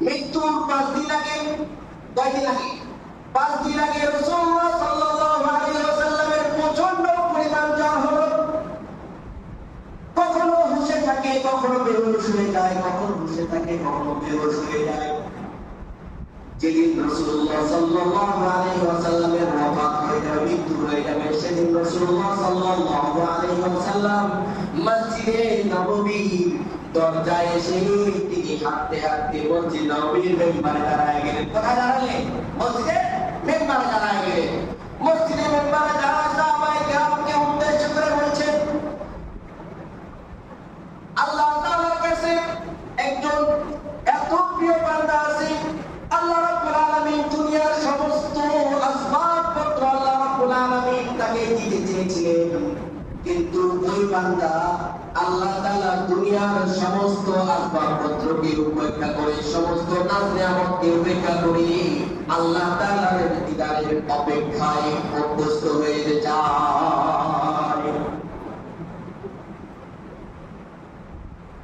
মৃত্যুর পাঁচ দিন আগে, কয় দিন আগে? পাঁচ দিন আগে রাসূলুল্লাহ প্রচণ্ড পরিমাণ জ্বর হলো। কখনো হুশে থাকে, কখনো বেহুশ হয়ে যায়, কখনো হুশে থাকে, কখনো বেহুশ হয়ে যায়। যেদিন রাসূলুল্লাহ সাল্লাল্লাহু আলাইহি ওয়াসাল্লামের ওয়াফাত হয়ে যাবে মৃত্যু হয়ে যাবে সেদিন রাসূলুল্লাহ সাল্লাল্লাহু আলাইহি ওয়াসাল্লাম মসজিদে নববী দরজায় এসে তিনি হাঁটতে হাঁটতে মসজিদ নববীর মেম্বারে দাঁড়ায় গেলেন। কোথায় দাঁড়ালেন? মসজিদে মেম্বারে দাঁড়ায় গেলেন। মসজিদে মেম্বারে দাঁড়ায় সাহাবায়ে কেরামকে উদ্দেশ্য করে বলছেন আল্লাহ তাআলার কাছে একজন এত প্রিয় বান্দা আছে আল্লাহ রাব্বুল আলামিন দুনিয়ার সমস্ত আসবাবপত্র আল্লাহ রাব্বুল আলামিন তাকে দিতে চেয়েছিলেন কিন্তু ওই বান্দা, আল্লাহ তাআলা দুনিয়ার সমস্ত আসবাবপত্রকে উপেক্ষা করে সমস্ত নাজ নিয়ামতকে উপেক্ষা করে আল্লাহ তাআলার দিদারের অপেক্ষায় অভ্যস্ত হয়ে যায়।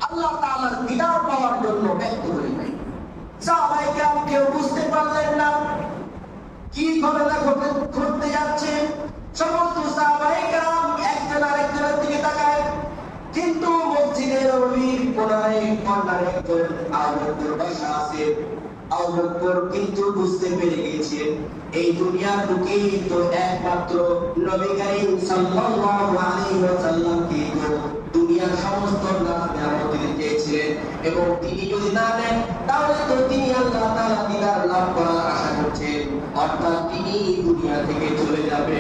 আল্লাহ তাআলার দিদার পাওয়ার জন্য ব্যস্ত হয়ে যায়। সাহাবায়ে কেউ বুঝতে পারলেন না, কি ঘটনা ঘটে ঘটতে একজন আবু বকর বসা আছে আবু বকর কিন্তু বুঝতে পেরে গিয়েছেন এই দুনিয়ার বুকেই তো একমাত্র নবী সাল্লাল্লাহু আলাইহি ওয়াসাল্লামকে তো দুনিয়ার সমস্ত নাজ নিয়ামত চেয়েছিলেন এবং তিনি যদি না দেন তাহলে তো তিনি আল্লাহ তাআলা দিদার লাভ করার আশা করছেন। অর্থাৎ তিনি দুনিয়া থেকে চলে যাবে।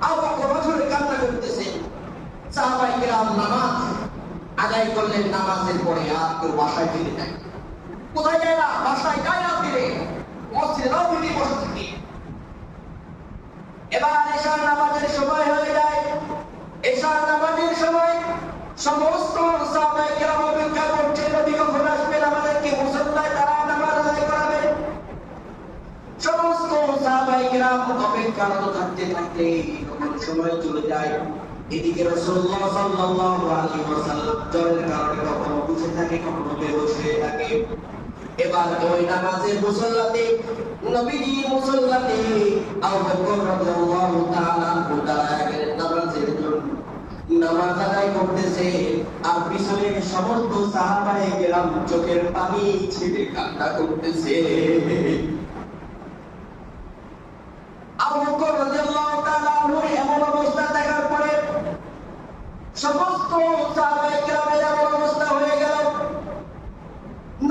আবু বকর কান্না করতেছেন? সাহাবায়ে কেরাম নামাজ আদায় করলেন নামাজের পরে আর কেউ বাসায় ফিরে কোথায় যায় না? বাসায় যায় না ফিরে। নববীতে বসে থাকে এবার এশার নামাজের সময় হয়ে যায়। এশার নামাজের সময় সমস্ত কেরাম অপেক্ষা করছে, নবী কখন আসবেন আমাদেরকে মুসল্লায় তারা নামাজ আদায় সমস্ত সাহাবায়ে কেরাম অপেক্ষারত থাকতে থাকতে সময় চলে যায়। এদিকে রাসূলুল্লাহ সাল্লাল্লাহু আলাইহি ওয়াসাল্লাম জ্বরের কারণে কখনো থাকে, কখনো বেহুশ হয়ে থাকে। এবার ওই মুসল্লাতে, নবীজি মুসল্লাতে আবু বকর রাদিয়াল্লাহু তাআলা নামাজের নামাজ আদায় করতেছে আর পিছনে সমস্ত সাহাবায়ে কেরাম চোখের পানি ছেড়ে কান্না করতেছে। আবু এমন অবস্থা দেখার পরে সমস্ত অবস্থা হয়ে গেল।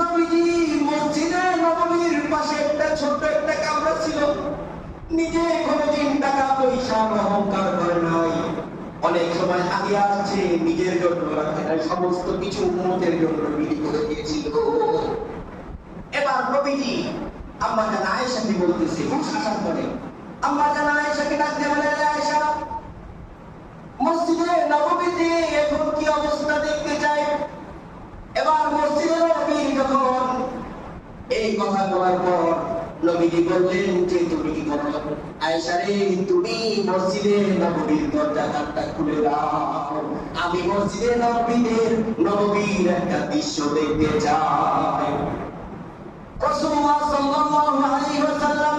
নবীজি মসজিদে নববীর পাশে একটা ছোট্ট একটা কামরা ছিল। নিজে কোনোদিন টাকা পয়সা অহংকার অনেক সময় আগে আসছে নিজের জন্য সমস্ত কিছু উন্মতের জন্য বিলি করে আম্মা জান আয়েশাকে বলতেছে আসার পরে আম্মা জান আয়েশাকে ডাক দিয়ে বলে আয়েশা, মসজিদে নববীতে এখন কি অবস্থা দেখতে চাই? এবার মসজিদে নববীর যখন এই কথা বলার পর নবীজি বললেন, যে তুমি কি করো? আয়েশা রে, তুমি মসজিদে নববীর দরজা কাটটা খুলে দাও। আমি মসজিদে নববীদের নববীর একটা দৃশ্য দেখতে চাই। রাসূলুল্লাহ সাল্লাল্লাহু আলাইহি ওয়াসাল্লাম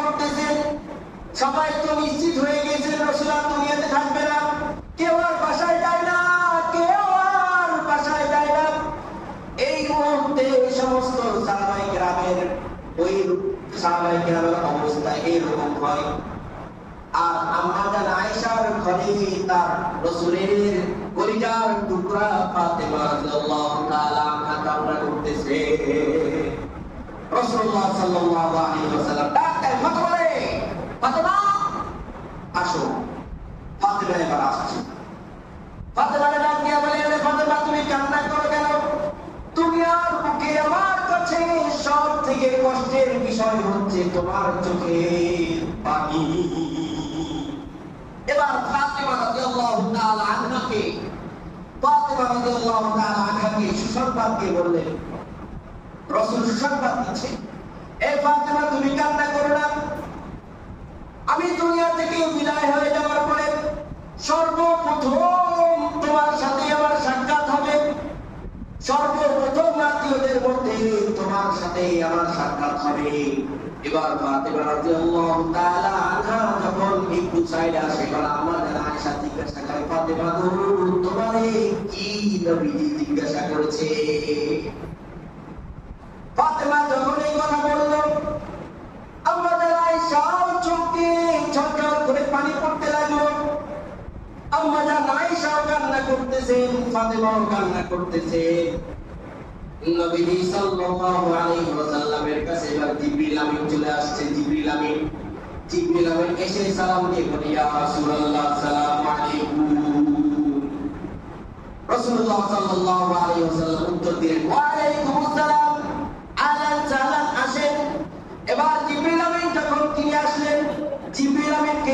সবাই তো নিশ্চিত হয়ে রাসূলুল্লাহ দুনিয়াতে থাকবে না। কেউ আর বাসায় যায় না, কেউ আর বাসায় যায় না। এই মুহূর্তে সমস্ত সাহাবাই গ্রামের ওই সাহাবাই গ্রামের অবস্থা এইরকম হয়। আর জান আয়েশার ঘরে তার রসুলের কলিজার টুকরা ফাতেমা রাদিয়াল্লাহু তাআলা করতেছে। রাসূলুল্লাহ সাল্লাল্লাহু আলাইহি ওয়াসাল্লাম ডাক দেয় অথবা আসো, ফাতেমা এবার আসছে। ফাতেমারে ডাক দিয়া বলে ফাতেমা, তুমি কান্না করো কেন? তুমি আর বুকে আমার কাছে সব থেকে কষ্টের বিষয় হচ্ছে তোমার চোখে পানি। এবার ফাতেমা রাদিয়াল্লাহু তাআলা আনহাকে, ফাতেমা রাদিয়াল্লাহু তাআলা আনহাকে সুসংবাদ বললেন, রাসূল সুসংবাদ দিচ্ছে। এ ফাতেমা আমি দুনিয়া থেকে বিদায় হয়ে যাওয়ার পরে সর্বপ্রথম তোমার সাথে আমার সাক্ষাৎ হবে। সর্বপ্রথম আত্মীয়দের মধ্যে তোমার সাথে আমার সাক্ষাৎ হবে। এবার ফাতেমা রাদিয়াল্লাহু তাআলা আনহা যখন একটু সাইডে আসে এবার আমার আয়েশা জিজ্ঞাসা করে, ফাতেমা গো, তোমারে কি নবীজি জিজ্ঞাসা করেছে? ফাতেমা যখন এই কথা বলল আমাদের আয়েশার চোখে ঝরঝর করে পানি পড়তে লাগল। আম্মাজা আয়েশাও কান্না করতেছেন ফাতেমাও কান্না করতেছেন নবীজি সাল্লাল্লাহু আলাইহি ওয়াসাল্লামের কাছে এবার জিবরিল আমিন চলে আসছে। জিবরিল আমিন জিবরিল আমিন এসে সালাম দিয়ে বলে, ইয়া রাসূলুল্লাহ, সালাম আলাইকুম। রাসূলুল্লাহ সাল্লাল্লাহু আলাইহি ওয়াসাল্লাম উত্তর দিলেন, ওয়া আলাইকুম আসসালাম আহলান সাহলান আসেন এবার জিবরিল আমিন যখন তিনি আসলেন জিবরিল আমিনকে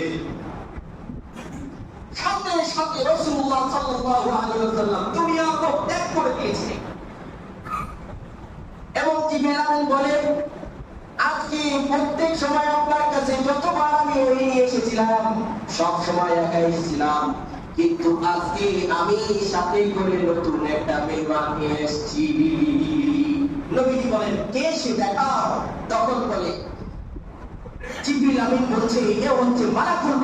সাথে সাথে রাসূলুল্লাহ সাল্লাল্লাহু আলাইহি দুনিয়া ত্যাগ করে দিয়েছিলেন। এবং জিবরিল আমিন বলেন, আজকে প্রত্যেক সময় আপনার কাছে যতবার আমি ওই নিয়ে এসেছিলাম, সব সময় একা এসেছিলাম। কিন্তু আজকে আমি সাথে করে নতুন একটা মেহমান নিয়ে এসেছি নবীজি বলেন, কে সে দেখাও? তখন বলে, জিবরিল আমিন বলছে, এ হচ্ছে মালাকুল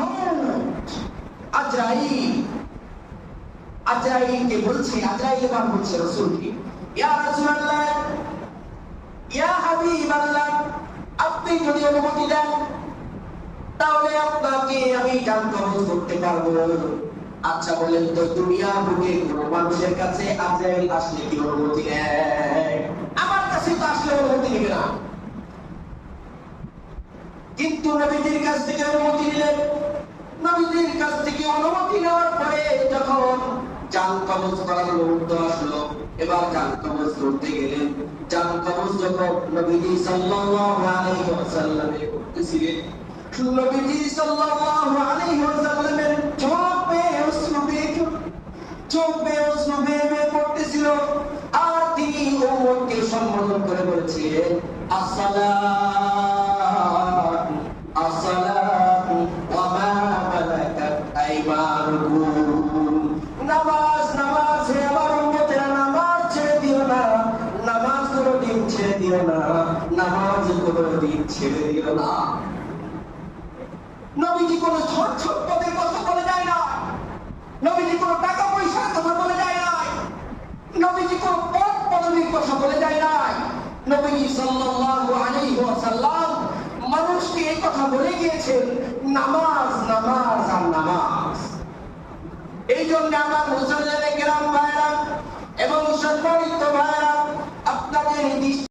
আপনি যদি অনুমতি দেন, তাহলে আপনাকে আমি গান করতে পারব। আচ্ছা বলেন তো, দুনিয়া বুকে কোন মানুষের কাছে আজরাইল আসলে কি অনুমতি নেয়? আমার কাছে তো আসলে অনুমতি নেবে না। কিন্তু নবীজির কাছ থেকে অনুমতি নিলেন নবীজির কাছ থেকে অনুমতি নেওয়ার পরে যখন জান কবজ করার মুহূর্ত আসলো, এবার জান কবজ করতে গেলেন জান কবজ যখন নবীজি সাল্লাল্লাহু আলাইহি ওয়াসাল্লামে করতেছিলেন, নবীজি সাল্লাল্লাহু আলাইহি ওয়াসাল্লামের চোখ বেয়ে অশ্রু বেয়ে চোখ বেয়ে আর তিনি উম্মতকে সম্বোধন করে বলছিলেন, আসসালাম দিও না, নামাজ কোনোদিন ছেড়ে দিও না। নবীজি কোনো ছোট ছোট পদের কথা বলে যায় না। নবীজি কোনো টাকা পয়সার কথা বলে যায় না। নবীজি কোনো পদ পদবীর কথা বলে যায় না। নবীজি সাল্লাল্লাহু আলাইহি ওয়াসাল্লাম মানুষকে এই কথা বলে গিয়েছেন, নামাজ নামাজ আর নামাজ। এই জন্য আমার মুসলমানের গ্রাম ভাইরা এবং সম্মানিত ভাইরা আপনাদের দৃষ্টি